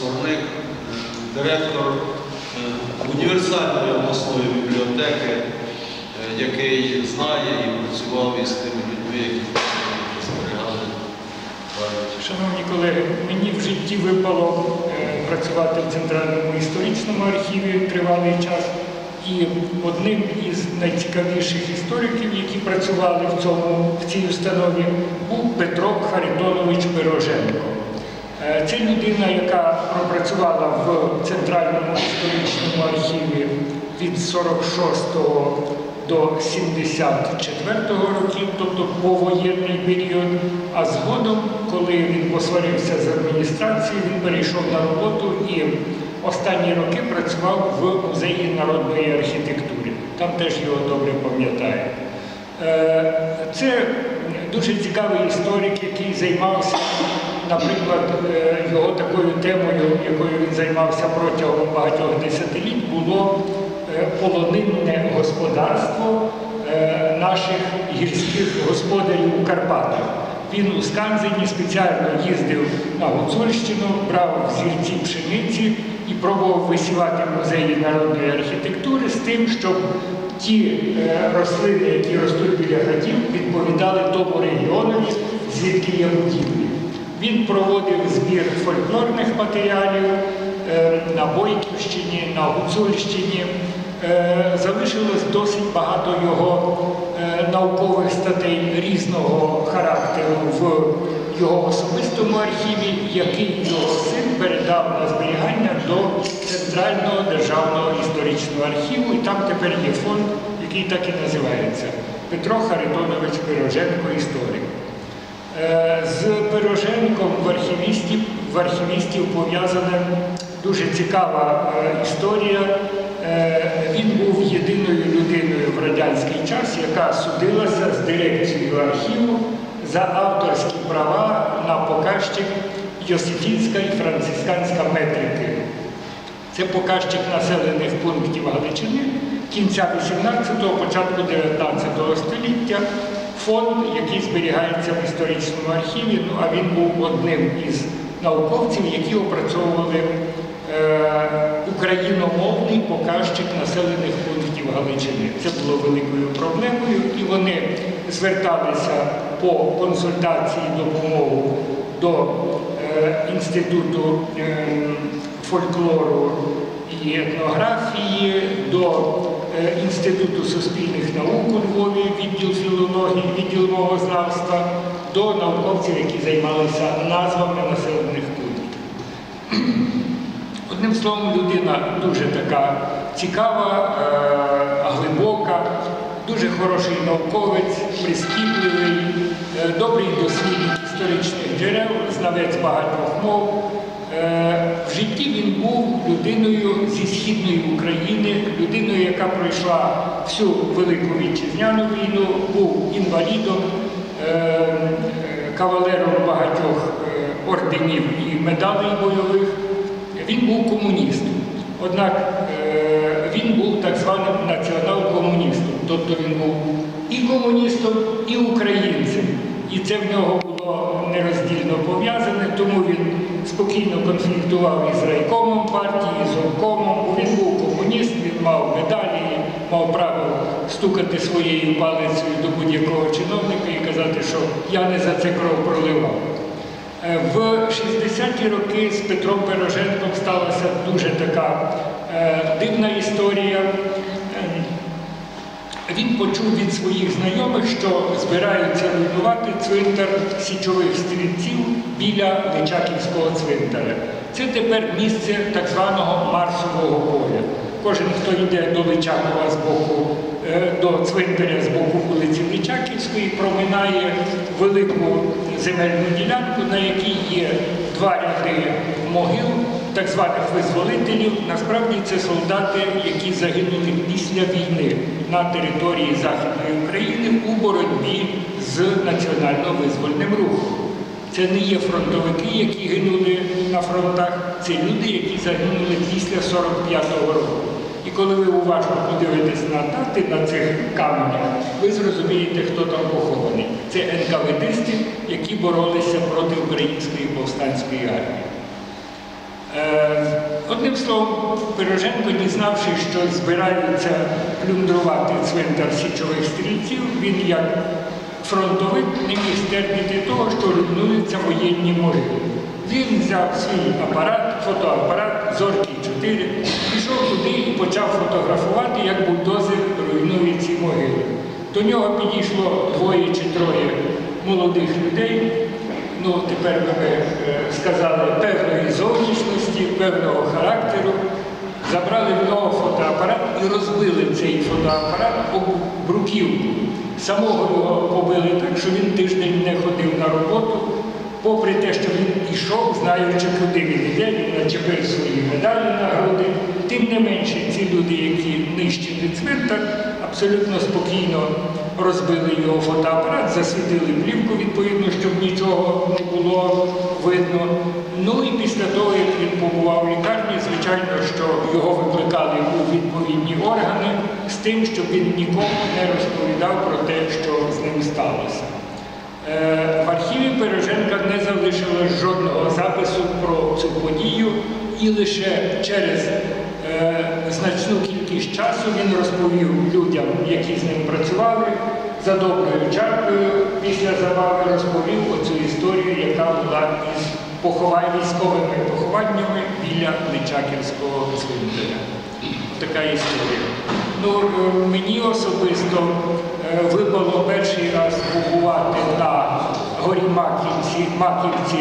Скорник, е, директор е, універсальної обласної бібліотеки, е, який знає і працював із тими людьми, які зберігали. Шановні колеги, мені в житті випало працювати в Центральному історичному архіві тривалий час. І одним із найцікавіших істориків, які працювали в, цьому, в цій установі, був Петро Харитонович Пироженко. Це людина, яка пропрацювала в Центральному історичному архіві від 46 до 74 років, тобто повоєнний період. А згодом, коли він посварився з адміністрацією, він перейшов на роботу і останні роки працював в музеї народної архітектури. Там теж його добре пам'ятають. Е, Це дуже цікавий історик, який займався, наприклад, е, його такою темою, якою він займався протягом багатьох десятиліть, було е, полонинне господарство е, наших гірських господарів у Карпатах. Він у Сканзені спеціально їздив на Гуцульщину, брав зірці пшениці і пробував висівати музеї народної архітектури з тим, щоб ті рослини, які ростуть біля хатів, відповідали тому регіонові, звідки є будівлі. Він проводив збір фольклорних матеріалів е, на Бойківщині, на Гуцульщині. Е, Залишилось досить багато його е, наукових статей різного характеру в його особистому архіві, який його син передав на зберігання до Центрального державного історичного архіву. І там тепер є фонд, який так і називається Петро Харитонович Пироженко історик. Е, З Пироженком в архівістів, в архівістів пов'язана дуже цікава е, історія. Е, Він був єдиною людиною в радянський час, яка судилася з дирекцією архіву за авторські права на показчик Йосифінська і францисканська метрики. Це показчик населених пунктів Галичини кінця 18-го, початку 19 століття. Фонд, який зберігається в історичному архіві, ну а він був одним із науковців, які опрацьовували е, україномовний показчик населених пунктів Галичини. Це було великою проблемою, і вони зверталися по консультації допомогу до е, інституту е, фольклору і етнографії, до Інституту суспільних наук у Львові, відділ філології, відділ мовознавства, до науковців, які займалися назвами населених пунктів. Одним словом, людина дуже така цікава, е, глибока, дуже хороший науковець, прискіпливий, е, добрий дослідник історичних джерел, знавець багатьох мов. Е, В житті він був людиною зі східної України, людиною, яка пройшла всю Велику Вітчизняну війну, був інвалідом, е, е, кавалером багатьох орденів і медалей бойових. Він був комуністом. Однак він був так званим націонал-комуністом. Тобто він був і комуністом, і українцем. І це в нього було нероздільно пов'язане, тому він спокійно конфліктував із райкомом партії, з обкомом, він був комуніст, він мав медалі, мав право стукати своєю палицею до будь-якого чиновника і казати, що я не за це кров проливав. Е, В 60-ті роки з Петром Пироженком сталася дуже така е, дивна історія. Він почув від своїх знайомих, що збираються руйнувати цвинтар січових стрільців біля Личаківського цвинтаря. Це тепер місце так званого Марсового поля. Кожен, хто йде до Личакова з боку, е, до цвинтаря з боку вулиці Личаківської, проминає велику земельну ділянку, на якій є два ряди могил так званих визволителів. Насправді це солдати, які загинули після війни на території Західної України у боротьбі з національно-визвольним рухом. Це не є фронтовики, які гинули на фронтах, це люди, які загинули після 45-го року. І коли ви уважно подивитесь на дати на цих каменях, ви зрозумієте, хто там похований. Це НКВДисти, які боролися проти української повстанської армії. Е, Одним словом, Пироженко, дізнавшись, що збираються плюндрувати цвинтар січових стрільців, він як фронтовик не міг стерпіти того, що руйнуються воєнні могили. Він взяв свій апарат, фотоапарат Зоркий 4, пішов туди і почав фотографувати, як бульдозер руйнує ці могили. До нього підійшло двоє чи троє молодих людей. Ну, тепер ми е, сказали певної зовнішності, певного характеру. Забрали в нього фотоапарат і розбили цей фотоапарат об бруківку. Самого його побили так, що він тиждень не ходив на роботу, попри те, що він ішов, знаючи, куди він йде, він начепив свої медалі на груди. Тим не менше, ці люди, які нищили цвинтар, абсолютно спокійно розбили його фотоапарат, засвітили плівку, відповідно, щоб нічого не було видно. Ну і після того, як він побував в лікарні, звичайно, що його викликали у відповідні органи з тим, щоб він нікому не розповідав про те, що з ним сталося. Е, В архіві Береженка не залишилось жодного запису про цю подію, і лише через е, значну кількість часу він розповів людям, які з ним працювали, за доброю чаркою після забави розповів оцю історію, яка була із поховань, військовими похованнями біля Личаківського цвинтаря. Така історія. Ну, е, мені особисто е, випало перший раз побувати на горі Маківці, Маківці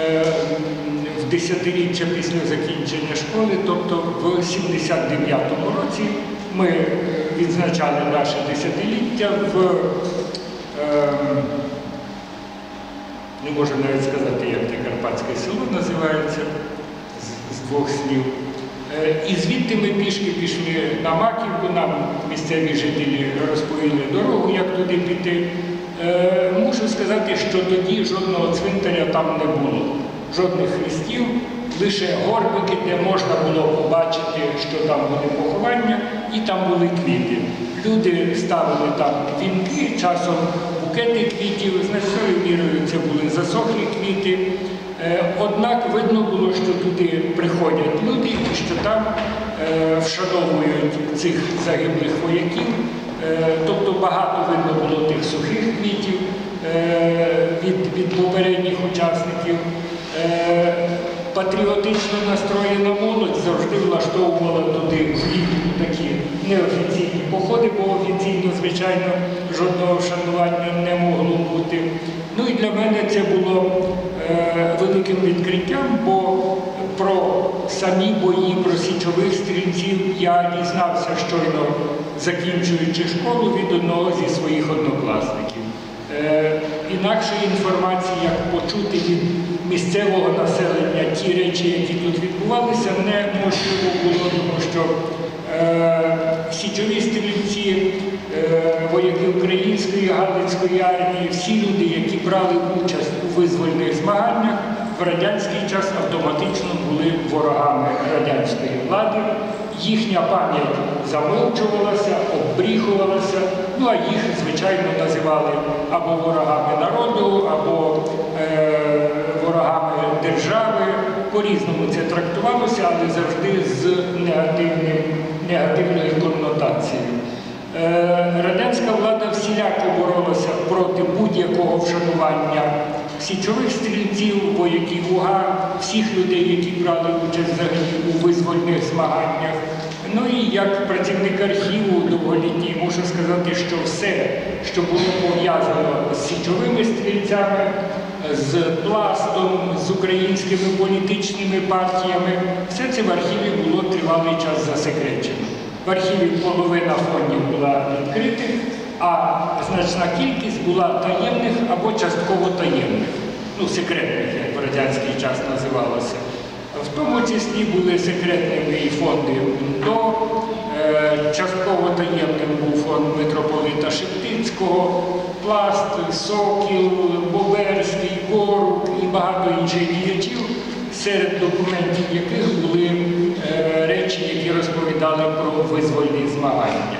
е, десятиріччя після закінчення школи, тобто в 79-му році ми е, відзначали наше десятиліття в е, не можу навіть сказати, як те Карпатське село називається з, з двох слів. Е, І звідти ми пішки пішли на Маківку, нам місцеві жителі розповіли дорогу, як туди піти. Е, Мушу сказати, що тоді жодного цвинтаря там не було, жодних хрестів, лише горбики, де можна було побачити, що там були поховання, і там були квіти. Люди ставили там вінки, часом букети квітів, значною мірою це були засохлі квіти. Е, Однак видно було, що туди приходять люди і що там е, вшановують цих загиблих вояків. Е, Тобто багато видно було тих сухих квітів від, від попередніх учасників. Е, Патріотично настроєна молодь завжди влаштовувала туди влітку такі неофіційні походи, бо офіційно, звичайно, жодного вшанування не могло бути. Ну і для мене це було е, великим відкриттям, бо про самі бої, про січових стрільців я дізнався щойно закінчуючи школу від одного зі своїх однокласників. Е, Інакшої інформації, як почути від місцевого населення ті речі, які тут відбувалися, неможливо було, тому що е, січові стрільці, е, вояки Української Галицької армії, всі люди, які брали участь у визвольних змаганнях, в радянський час автоматично були ворогами радянської влади. Їхня пам'ять замовчувалася, оббріхувалася, ну а їх, звичайно, називали або ворогами народу, або е, ворогами держави. По-різному це трактувалося, але завжди з негативною коннотацією. Е, Радянська влада всіляко боролася проти будь-якого вшанування січових стрільців, вояків УГА, всіх людей, які брали участь взагалі у визвольних змаганнях. Ну і як працівник архіву довголітній мушу сказати, що все, що було пов'язано з січовими стрільцями, з пластом, з українськими політичними партіями, все це в архіві було тривалий час засекречено. В архіві половина фондів була відкритих, а значна кількість була таємних або частково таємних, ну, секретних, як в радянський час називалося. В тому числі були секретними і фонди УНДО, е, частково таємним був фонд митрополита Шептицького, Пласт, Сокіл, Боберський, Борук і багато інших діячів, серед документів яких були е, речі, які розповідали про визвольні змагання.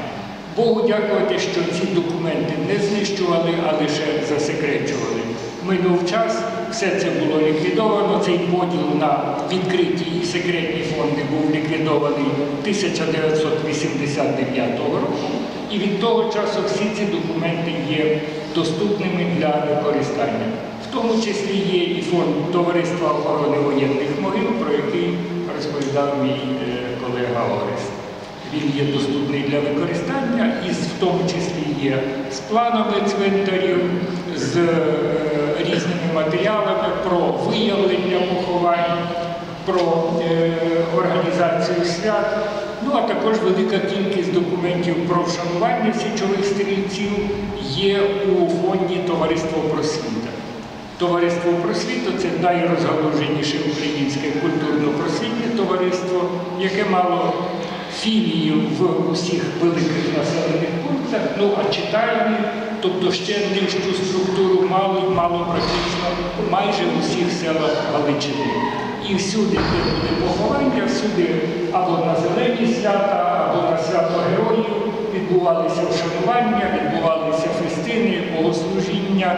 Богу дякувати, що ці документи не знищували, а лише засекречували. Минув час, все це було ліквідовано. Цей поділ на відкриті і секретні фонди був ліквідований 1989 року. І від того часу всі ці документи є доступними для використання. В тому числі є і фонд Товариства охорони воєнних могил, про який розповідав мій е, колега Орес. Він є доступний для використання і в тому числі є з планами цвинтарів, з е, різними матеріалами про виявлення поховань, про е, організацію свят. Ну а також велика кількість документів про вшанування січових стрільців є у фонді Товариство просвіта. Товариство просвіту це найрозгалуженіше українське культурно-просвітнє товариство, яке мало філії в усіх великих населених пунктах, ну а читальні, тобто ще нижчу структуру мало, мало практично майже в усіх селах Галичини. І всюди, де буде поховання, всюди або на зелені свята, або на свято героїв відбувалися вшанування, відбувалися фестини, богослужіння,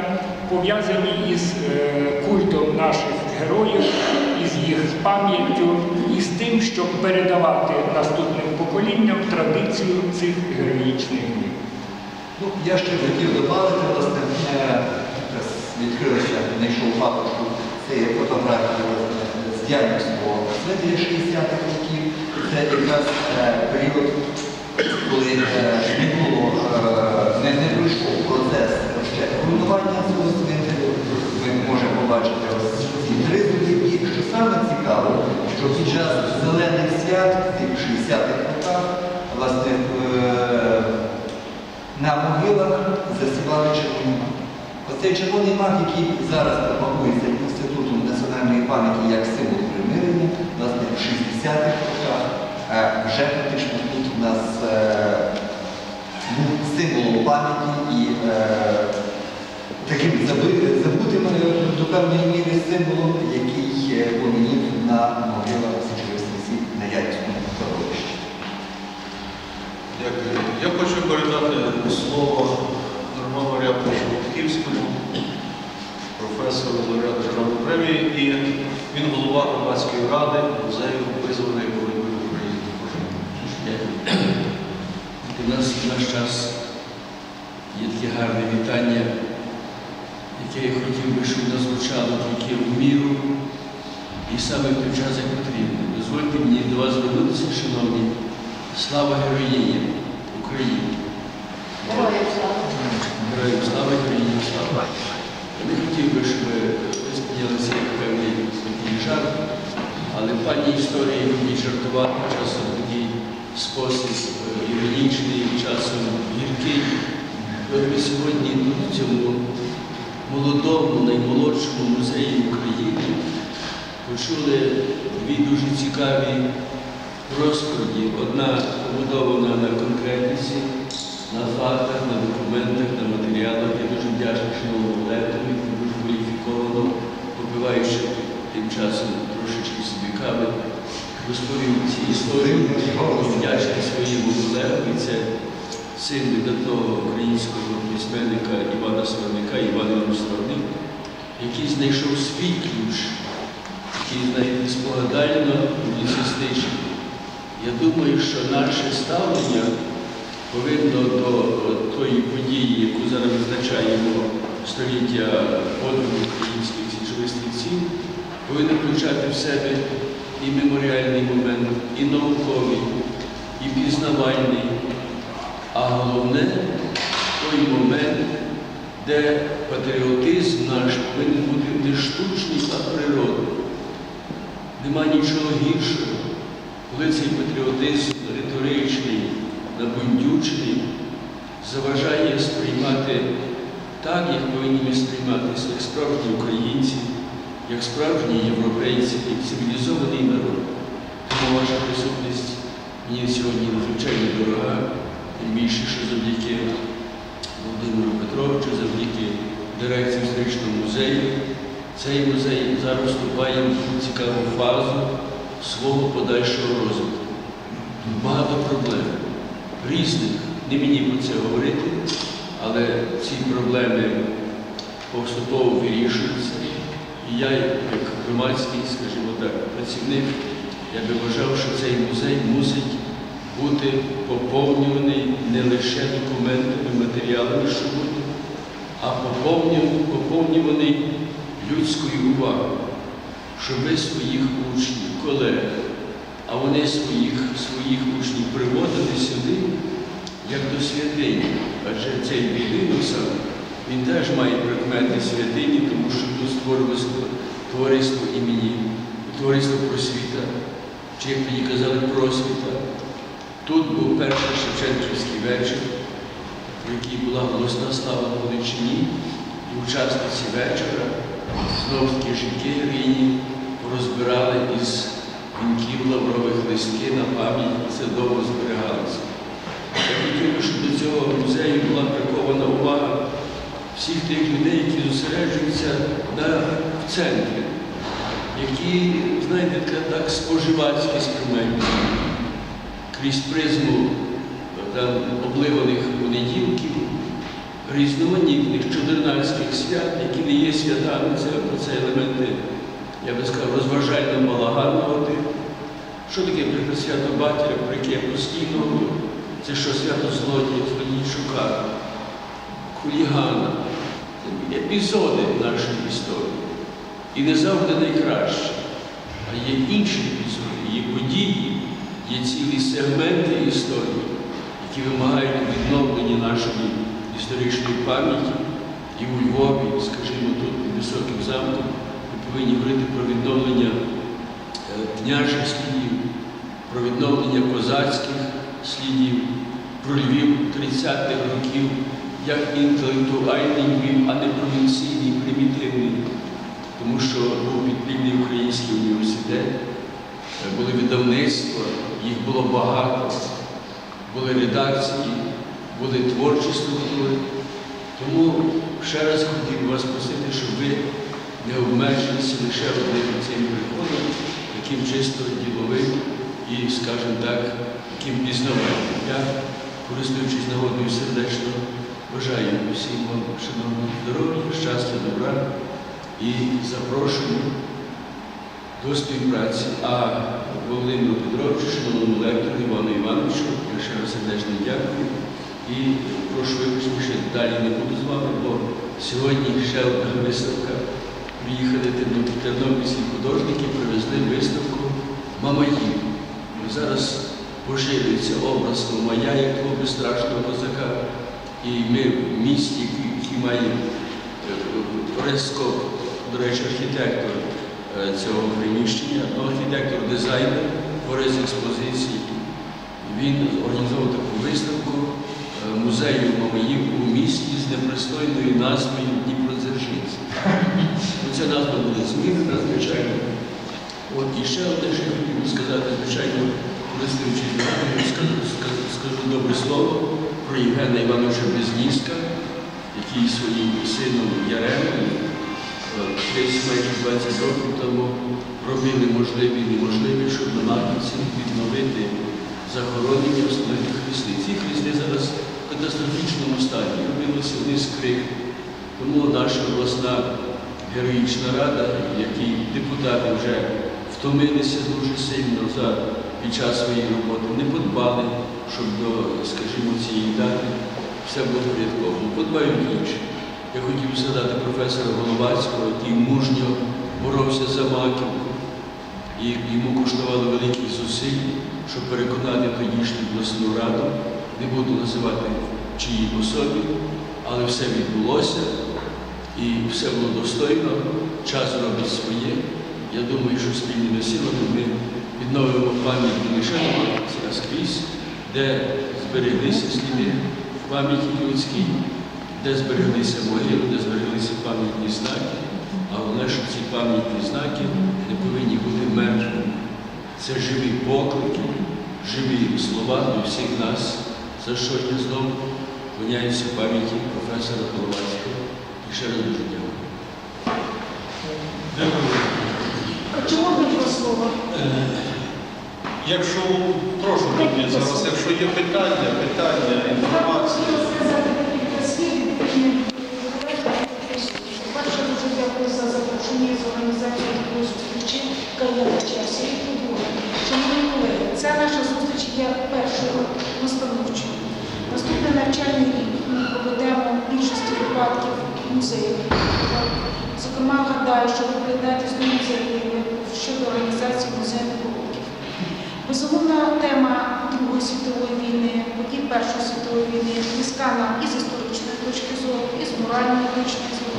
пов'язані із е, культом наших героїв, із їх пам'яттю, і з тим, щоб передавати наступним поколінням традицію цих героїчних днів. Ну, я ще хотів додати, власне, е, якраз відкрилася, знайшов папочку, це є фотографія з Дянівського наслідя 60-х років. Це якраз е, період, коли е, не е, не, не пройшов процес ще грунтування цього цвинтарю. Ми можемо побачити ось ці три зубки. І що саме цікаво, що під час зелених свят, в тих 60-х роках, власне, е, на могилах засівали червоний мак. Оцей червоний мак, який зараз пропагується Інститутом національної пам'яті як символ примирення, власне, в 60-х роках е, вже фактично тут у нас е, був символом пам'яті і е, таким забутим до певної міри символом, який помінів на могилах січових стрільців на Яйцькому кладовищі. Дякую. Я хочу передати слово Норману Ряповичу Вовківському, професору лауреату державної премії, і він голова громадської ради музею визваної боротьби в Україні. У нас в наш час є таке гарне вітання, яке я хотів би, щоб воно звучало тільки в міру і саме в той час, як потрібно. Дозвольте мені до вас звернутися, шановні, слава героїні України. Героям слава. Героям слава. Я не хотів би, щоб ви як певний такий жарт, але пані історії любить жартувати часом такий спосіб е, іронічний, часом гіркий. Ми сьогодні в цьому молодому, наймолодшому музеї України почули дві дуже цікаві розповіді. Одна побудована на конкретніці, на фактах, на документах, на матеріалах. Я дуже вдячний шановному лектору, дуже кваліфіковано, попиваючи тим часом трошечки собі кави, розповів ці історії. Вдячний своєму колегу, і це син видатного українського письменника Івана Сварника, Іван Іванович Сварник, який знайшов свій ключ, який спогадально публіцистичний. Я думаю, що наше ставлення повинно до тої події, яку зараз визначаємо століття подвигу українських січових стрільців, повинно включати в себе і меморіальний момент, і науковий, і пізнавальний, а головне той момент, де патріотизм наш повинен бути не штучний, а природний. Нема нічого гіршого, коли цей патріотизм риторичний, набундючний, заважає сприймати так, як повинні ми сприйматися, як справжні українці, як справжні європейці, як цивілізований народ. Тому ваша присутність мені сьогодні надзвичайно дорога, тим більше, що завдяки Володимиру Петровичу, завдяки дирекції історичного музею, цей музей зараз вступає в цікаву фазу свого подальшого розвитку. Багато проблем різних. Не мені про це говорити, але ці проблеми поступово вирішуються. І я, як громадський, скажімо так, працівник, я би вважав, що цей музей мусить бути поповнюваний не лише документами, матеріалами, що будуть, а поповнюваний людською увагою, щоб ви своїх учнів, колег, а вони своїх, своїх учнів приводили сюди, як до святині. Адже цей будинок сам, він теж має прикмети святині, тому що тут створилося товариство імені, товариство просвіта, чи як тоді казали, просвіта. Тут був перший Шевченківський вечір, про який була голосна слава Галичині, і учасниці вечора, знову ж таки жінки героїні, розбирали із вінків лаврових листки на пам'ять, це довго зберігалося. Я хотів би, щоб до цього музею була прикована увага всіх тих людей, які зосереджуються на, в центрі, які, знаєте, так, споживацькі сприймають крізь призму там, обливаних понеділків, різноманітних чудернацьких свят, які не є святами, це, це елементи, я би сказав, розважально-балаганного типу. Що таке свято Батіря, про яке я постійно говорю? Це що свято злодія, злодійчука, хулігана, епізоди нашої історії. І не завжди найкращі, а є інші епізоди, є події, є цілі сегменти історії, які вимагають відновлення нашої історичної пам'яті. І у Львові, скажімо, тут під високим замком, повинні говорити про відновлення е, княжих слідів, про відновлення козацьких слідів, про Львів 30-х років, як інтелектуальний Львів, а не провінційний, примітивний. Тому що був підпільний український університет, е, були видавництва, їх було багато, були редакції, були творчі структури. Тому ще раз хотів вас просити, щоб ви не обмежилися лише одним цим приходом, таким чисто діловим і, скажімо так, таким пізнавальним. Я, користуючись нагодою сердечно, бажаю усім вам, шановні здоров'я, щастя, добра і запрошую до співпраці. А Володимиру Петровичу, шановному лектору Івану Івановичу, я ще раз сердечно дякую. І прошу вибачення, що далі не буду з вами, бо сьогодні ще одна виставка. Приїхали терно- тернопільські художники, привезли виставку Мамаїв. Зараз поширюється образ Мамая як того безстрашного козака. І ми в місті, який- має Орескоп, до речі, архітектор е, цього приміщення, архітектор-дизайнер, творець експозиції. Він організовував таку виставку е, музею Мамаїв у місті з непристойною назвою. Ця назва буде змінена, звичайно. От і ще одне, що я хотів сказати, звичайно, користуючись нагодою, скажу, скажу, скажу добре слово про Євгена Івановича Безніска, який своїм сином Яремом е, десь майже 20 років тому робили можливе і неможливе, щоб на Наківці відновити захоронення встановити хрести. Ці хрести зараз в катастрофічному стані. Робилося вниз крик. Тому наша обласна героїчна рада, якій депутати вже втомилися дуже сильно за під час своєї роботи, не подбали, щоб до, скажімо, цієї дати все було порядково. Подбають інші. Я хотів згадати професора Головацького, який мужньо боровся за маківку. І йому коштувало великих зусиль, щоб переконати тодішню обласну раду, не буду називати чиї особі, але все відбулося і все було достойно, час робить своє. Я думаю, що спільними силами ми відновимо пам'ять не лише скрізь, де збереглися сліди пам'яті людській, де збереглися могили, де збереглися пам'ятні знаки. А головне, що ці пам'ятні знаки не повинні бути мертвими. Це живі поклики, живі слова до всіх нас, за що я знову вклоняюся пам'яті професора Головацького. І ще раз дуже дякую. Дякую. А чому ви два слова? Е, Якщо прошу тоді зараз, якщо є питання, питання, інформація. Хотіла сказати декілька слів, які з організацією такої зустрічі Подруга. Шановні колеги, ця наша зустріч є першою настановчою. Наступний навчальний рік ми проведемо в більшості випадків музеїв. Зокрема, гадаю, що ви приєднаєтесь до ініціативи щодо організації музейних уроків. Безумовна тема Другої світової війни, подій Першої світової війни, близька нам і з історичної точки зору, і з моральної точки зору.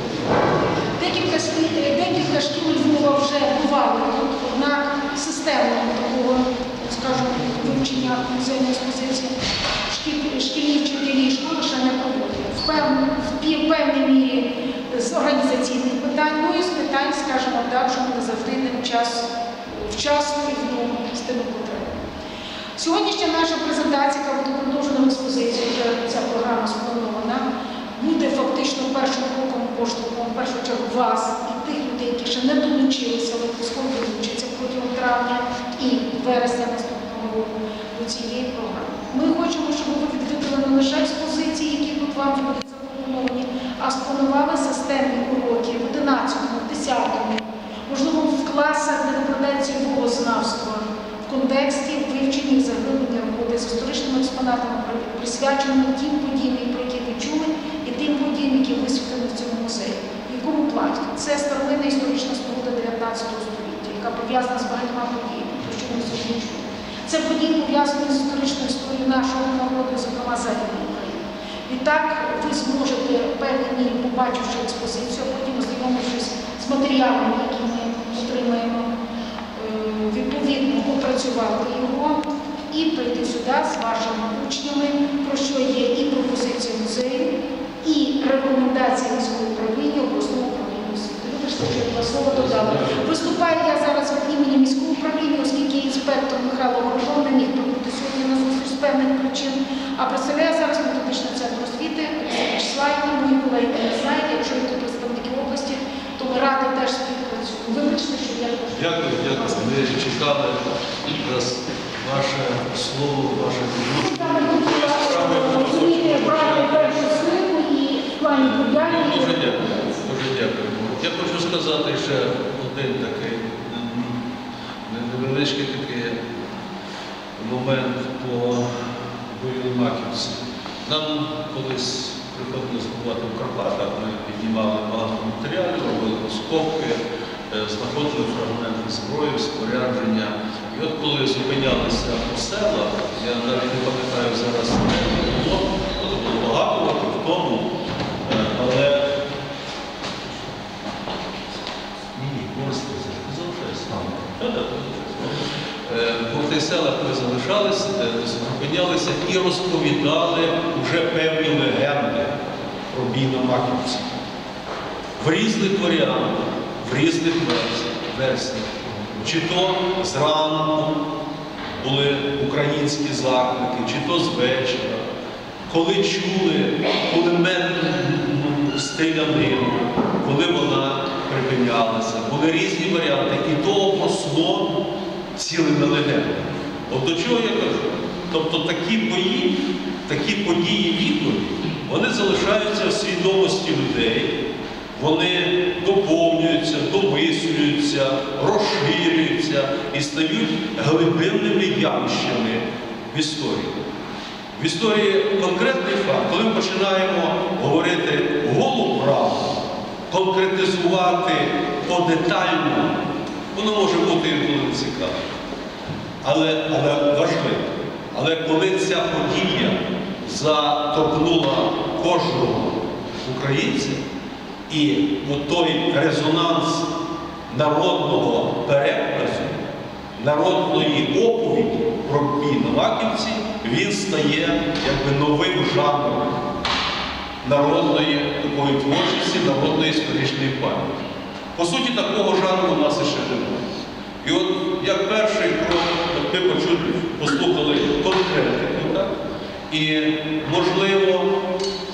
Декілька, декілька шкіл Львова вже бували тут, однак системного такого, скажімо, вивчення музейної експозиції шкіль- шкільні вчителі школи ще не проводили. Певній, в певній мірі з організаційних питань, ну і з питань, скажімо так, що ми завжди не час, вчасно і тими потребами. Сьогоднішня наша презентація, яка буде продовжена в експозиції, вже ця програма спланована, буде фактично першим кроком поштовхом, в першу чергу вас і тих людей, які ще не долучилися, але обов'язково долучаться протягом травня і вересня наступного року до цієї програми. Ми хочемо, щоб ви відвідали не лише експозиції, які тут вам будуть а спланували системні уроки в 11, 10, можливо, в класах, де викладається богознавство, в контексті вивчення і заглиблення роботи з історичними експонатами, присвяченими тим подіям, про які ви чули, і тим подіям, які висвітлені в цьому музеї. Якому плані? Це старовинна історична споруда 19 століття, яка пов'язана з багатьма подіями, про що ми сьогодні чули. Це події пов'язані з історичною історією нашого народу, зокрема Західної України. Відтак ви зможете в певній побачивши експозицію, а потім ознайомившись з матеріалами, які ми отримаємо, е, відповідно опрацювати його і прийти сюди з вашими учнями, про що є і пропозиція музею, і рекомендації міського управління обласного управління освіти. Вибачте, що я два слова додала. Виступаю я зараз від імені міського управління, оскільки інспектор Михайло Гордон не міг прибути сьогодні на зустріч з певних причин, а представляє зараз методичний центр освіти Слайдні, мої колеги не знають, якщо є тут представники області, то ми раді теж співпрацюємо. Вибачте, що я трошки. Дякую, дякую. Ми чекали якраз ваше слово, ваше Саме брати першу силу і в плані Дуже дякую. Дуже дякую. Я хочу сказати ще один такий невеличкий такий момент по Маківці. Нам колись приходилось бувати в Карпатах, ми піднімали багато матеріалів, робили розкопки, е, знаходили фрагменти зброї, спорядження. І от коли зупинялися по селах, я навіть не пам'ятаю зараз, де це було, це було багато років тому, е, але ні, ні, можете залишайтеся. По тих селах ми залишалися, е, зупинялися і розповідали вже певні легенди про бій на Маківці. В різних варіантах, в різних версіях. Чи то зранку були українські заклики, чи то з вечора, коли чули кулеметну стрілянину, коли вона припинялася. Були різні варіанти. І то обросло цілими легендами. От до чого я кажу? Тобто такі бої, такі події відповіді, вони залишаються в свідомості людей, вони доповнюються, домислюються, розширюються і стають глибинними явищами в історії. В історії конкретний факт, коли ми починаємо говорити голу правду, конкретизувати подетально, воно може бути інколи цікаво. Але, але важливо. Але коли ця подія заторкнула кожного українця, і той резонанс народного переказу, народної оповіді про бій на Маківці, він стає якби новим жанром народної такої творчості, народної історичної пам'яті. По суті, такого жанру у нас іще немає. І от як перший крок, от ми почули, послухали конкретику, так? і можливо,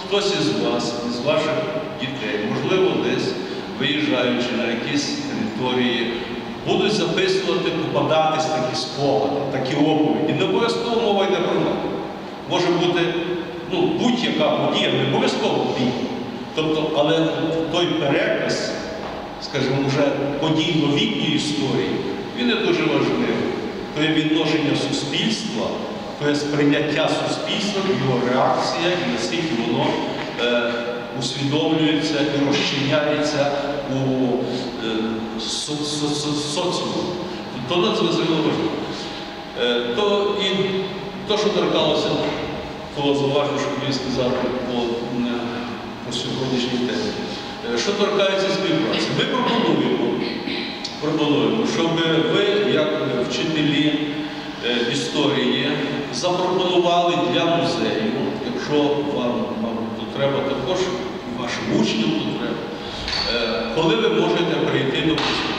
хтось із вас, із ваших дітей, можливо, десь виїжджаючи на якісь території, будуть записувати, попадатись такі спогади, такі оповіді. Не обов'язково мова йде про мене. Може бути ну, будь-яка подія, не обов'язково бій. Тобто, але той переказ скажімо, вже подій новітньої історії, він є дуже важливий. Є відношення суспільства, є сприйняття суспільства, його реакція і наскільки воно е, усвідомлюється і розчиняється у е, со, со, со, соціумі. То надзвичайно важливо. Е, то і то, що торкалося, було зауважено, що хотів сказати по, по сьогоднішній темі. Е, Що торкається співпраці, ми пропонуємо, пропонуємо, щоб ви, вчителі е, історії, запропонували для музею, якщо вам, тут треба також, вашим учням тут треба, е, коли ви можете прийти до музею.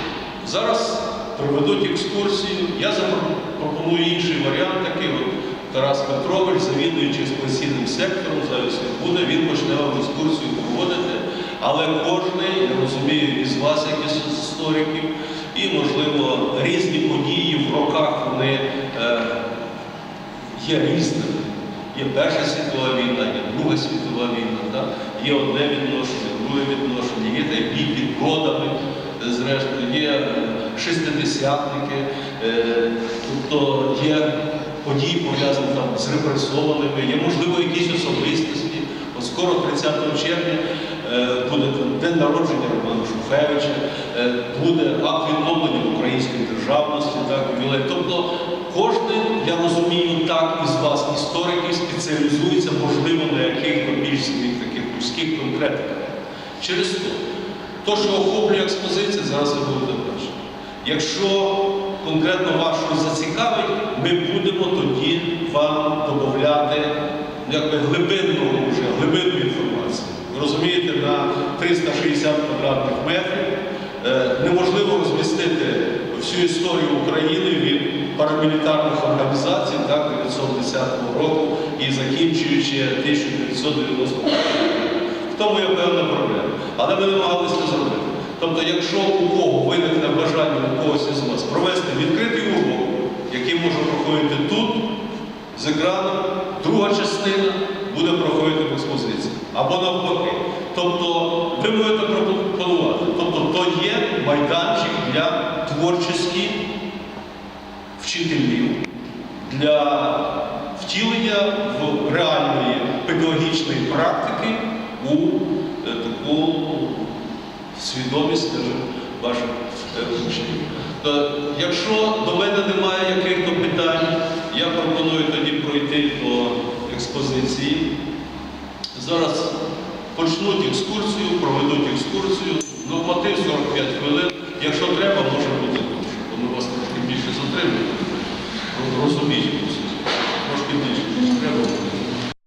Зараз проведуть екскурсію. Я запропоную інший варіант, такий от Тарас Петрович, завідуючи експозиційним сектором, зараз буде, він почне вам екскурсію проводити. Але кожний, я розумію, із вас, як із істориків, і, можливо, різні події в роках вони е, є різними. Є Перша світова війна, є Друга світова війна, так? є одне відношення, друге відношення, є та бій під бродами, е, зрештою, є е, шестидесятники, е, тобто є події пов'язані там з репресованими, є, можливо, якісь особистості. От скоро 30 червня буде день народження Романа Шухевича, е, буде акт відновлення української державності, так, ювілей. Тобто кожен, я розумію, так із вас, істориків, спеціалізується, можливо, на яких-то більш своїх таких вузьких конкретиках. Через то, то, що охоплює експозиція, зараз ви будете бачити. Якщо конкретно вашу зацікавить, ми будемо тоді вам додати глибинну вже глибинну інформацію. Розумієте, на 360 квадратних метрів е, неможливо розмістити всю історію України від парамілітарних організацій так, 910 року і закінчуючи 1990 роком. В тому є певна проблема. Але ми намагалися зробити. Тобто, якщо у кого виникне